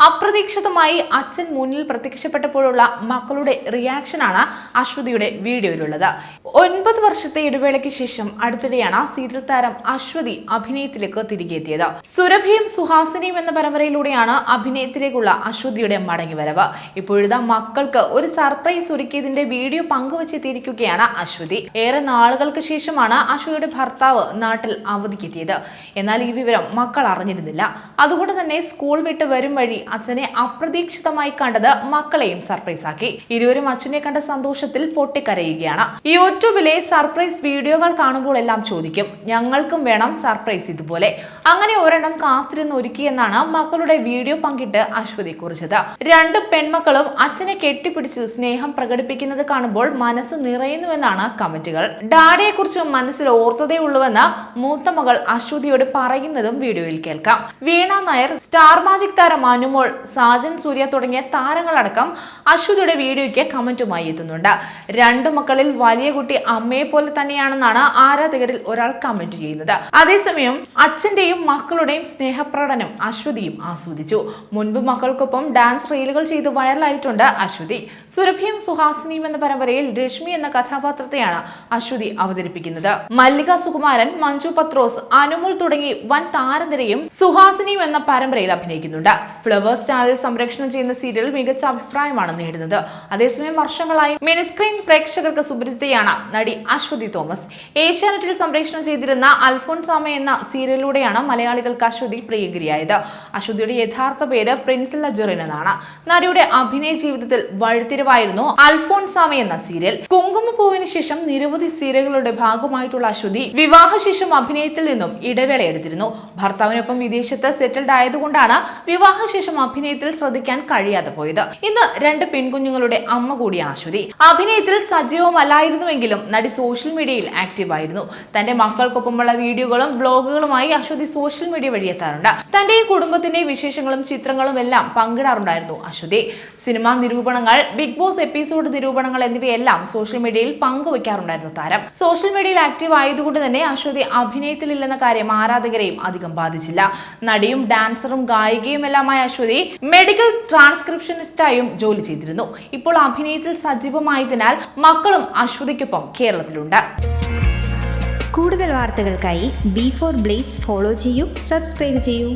அப்ப അപ്രതീക്ഷിതമായി അച്ഛൻ മുന്നിൽ പ്രത്യക്ഷപ്പെട്ടപ്പോഴുള്ള മക്കളുടെ റിയാക്ഷനാണ് അശ്വതിയുടെ വീഡിയോയിലുള്ളത്. ഒൻപത് വർഷത്തെ ഇടവേളയ്ക്ക് ശേഷം അടുത്തിടെയാണ് സീരിയൽ താരം അശ്വതി അഭിനയത്തിലേക്ക് തിരികെ എത്തിയത് സുരഭിയും സുഹാസിനിയും എന്ന പരമ്പരയിലൂടെയാണ് അഭിനയത്തിലേക്കുള്ള അശ്വതിയുടെ മടങ്ങിവരവ്. ഇപ്പോഴിതാ മക്കൾക്ക് ഒരു സർപ്രൈസ് ഒരുക്കിയതിന്റെ വീഡിയോ പങ്കുവച്ചെത്തിയിരിക്കുകയാണ് അശ്വതി. ഏറെ നാളുകൾക്ക് ശേഷമാണ് അശ്വതിയുടെ ഭർത്താവ് നാട്ടിൽ അവധിക്കെത്തിയത്. എന്നാൽ ഈ വിവരം മക്കൾ അറിഞ്ഞിരുന്നില്ല. അതുകൊണ്ട് തന്നെ സ്കൂൾ വിട്ട് വരും വഴി അച്ഛനെ അപ്രതീക്ഷിതമായി കണ്ടത് മക്കളെയും സർപ്രൈസ് ആക്കി. ഇരുവരും അച്ഛനെ കണ്ട സന്തോഷത്തിൽ പൊട്ടിക്കരയുകയാണ്. യൂട്യൂബിലെ സർപ്രൈസ് വീഡിയോകൾ കാണുമ്പോൾ എല്ലാം ചോദിക്കും ഞങ്ങൾക്കും വേണം സർപ്രൈസ് ഇതുപോലെ. അങ്ങനെ ഒരെണ്ണം കാത്തിരുന്ന് ഒരുക്കിയെന്നാണ് മക്കളുടെ വീഡിയോ പങ്കിട്ട് അശ്വതി കുറിച്ചത്. രണ്ട് പെൺമക്കളും അച്ഛനെ കെട്ടിപ്പിടിച്ച് സ്നേഹം പ്രകടിപ്പിക്കുന്നത് കാണുമ്പോൾ മനസ്സ് നിറയുന്നുവെന്നാണ് കമന്റുകൾ. ഡാഡിയെ കുറിച്ച് മനസ്സിൽ ഓർത്തതേ ഉള്ളുവെന്ന് മൂത്ത മകൾ അശ്വതിയോട് പറയുന്നതും വീഡിയോയിൽ കേൾക്കാം. വീണ നായർ സ്റ്റാർ മാജിക് താരം അനുമോൾ സാജൻ സൂര്യ തുടങ്ങിയ താരങ്ങളടക്കം അശ്വതിയുടെ വീഡിയോയ്ക്ക് കമന്റുമായി എത്തുന്നുണ്ട്. രണ്ട് മക്കളിൽ വലിയ കുട്ടി അമ്മയെ പോലെ തന്നെയാണെന്നാണ് ആരാധകരിൽ ഒരാൾ കമന്റ് ചെയ്യുന്നത്. അതേസമയം അച്ഛന്റെയും മക്കളുടെയും സ്നേഹപ്രകടനം അശ്വതിയും ആസ്വദിച്ചു. മുൻപ് മക്കൾക്കൊപ്പം ഡാൻസ് റീലുകൾ ചെയ്ത് വൈറലായിട്ടുണ്ട് അശ്വതി. സുരഭിയും സുഹാസിനിയും എന്ന പരമ്പരയിൽ രശ്മി എന്ന കഥാപാത്രത്തെയാണ് അശ്വതി അവതരിപ്പിക്കുന്നത്. മല്ലിക സുകുമാരൻ മഞ്ജു പത്രോസ് അനുമോൾ തുടങ്ങി വൻ താരനിരയും സുഹാസിനിയും എന്ന പരമ്പരയിൽ അഭിനയിക്കുന്നുണ്ട്. ഫ്ലവേഴ്സ് ചാനൽ സംരക്ഷണം ചെയ്യുന്ന സീരിയൽ മികച്ച അഭിപ്രായമാണ് നേടുന്നത് അതേസമയം വർഷങ്ങളായി മിനിസ്ക്രീൻ പ്രേക്ഷകർക്ക് സുപരിചിതയാണ് നടി അശ്വതി തോമസ്. ഏഷ്യാനെറ്റിൽ സംപ്രേഷണം ചെയ്തിരുന്ന അൽഫോൺസാമ എന്ന സീരിയലിലൂടെയാണ് മലയാളികൾക്ക് അശ്വതി പ്രിയങ്കരിയായത്. അശ്വതിയുടെ യഥാർത്ഥ പേര് പ്രിൻസ് ജെറിൻ എന്നാണ് നടിയുടെ അഭിനയ ജീവിതത്തിൽ വഴിത്തിരിവായിരുന്നു അൽഫോൺസാമ എന്ന സീരിയൽ. കുങ്കുമപ്പൂവിന് ശേഷം നിരവധി സീരിയലുകളുടെ ഭാഗമായിട്ടുള്ള അശ്വതി വിവാഹശേഷം അഭിനയത്തിൽ നിന്നും ഇടവേള എടുത്തിരുന്നു ഭർത്താവിനൊപ്പം വിദേശത്ത് സെറ്റിൽഡ് ആയതുകൊണ്ടാണ് വിവാഹശേഷം അഭിനയത്തിൽ ശ്രദ്ധിക്കാൻ കഴിയാതെ പോയത്. ഇന്ന് രണ്ട് പെൺകുഞ്ഞുങ്ങളുടെ അമ്മ കൂടി ആശ്വതി. അഭിനയത്തിൽ സജീവമല്ലായിരുന്നുവെങ്കിലും നടി സോഷ്യൽ മീഡിയയിൽ ആക്റ്റീവ് ആയിരുന്നു തന്റെ മക്കൾക്കൊപ്പമുള്ള വീഡിയോകളും ബ്ലോഗുകളുമായി അശ്വതി സോഷ്യൽ മീഡിയ വഴി എത്താറുണ്ട്. തന്റെ കുടുംബത്തിന്റെ വിശേഷങ്ങളും ചിത്രങ്ങളും എല്ലാം പങ്കിടാറുണ്ടായിരുന്നു അശ്വതി സിനിമാ നിരൂപണങ്ങൾ ബിഗ് ബോസ് എപ്പിസോഡ് നിരൂപണങ്ങൾ എന്നിവയെല്ലാം സോഷ്യൽ മീഡിയയിൽ പങ്കുവയ്ക്കാറുണ്ടായിരുന്നു താരം. സോഷ്യൽ മീഡിയയിൽ ആക്റ്റീവ് ആയതുകൊണ്ട് തന്നെ അശ്വതി അഭിനയത്തിലില്ലെന്ന കാര്യം ആരാധകരെയും അധികം ബാധിച്ചില്ല. നടിയും ഡാൻസറും ഗായികയും എല്ലാമായ അശ്വതി മെഡിക്കൽ ട്രാൻസ്ക്രിപ്ഷനിസ്റ്റായും ജോലി ചെയ്തിരുന്നു. ഇപ്പോൾ അഭിനയത്തിൽ സജീവമായതിനാൽ മക്കളും അശ്വതിക്കൊപ്പം കേരളത്തിലുണ്ട്. കൂടുതൽ വാർത്തകൾക്കായി ബി ഫോർ ബ്ലേസ് ഫോളോ ചെയ്യൂ സബ്സ്ക്രൈബ് ചെയ്യൂ.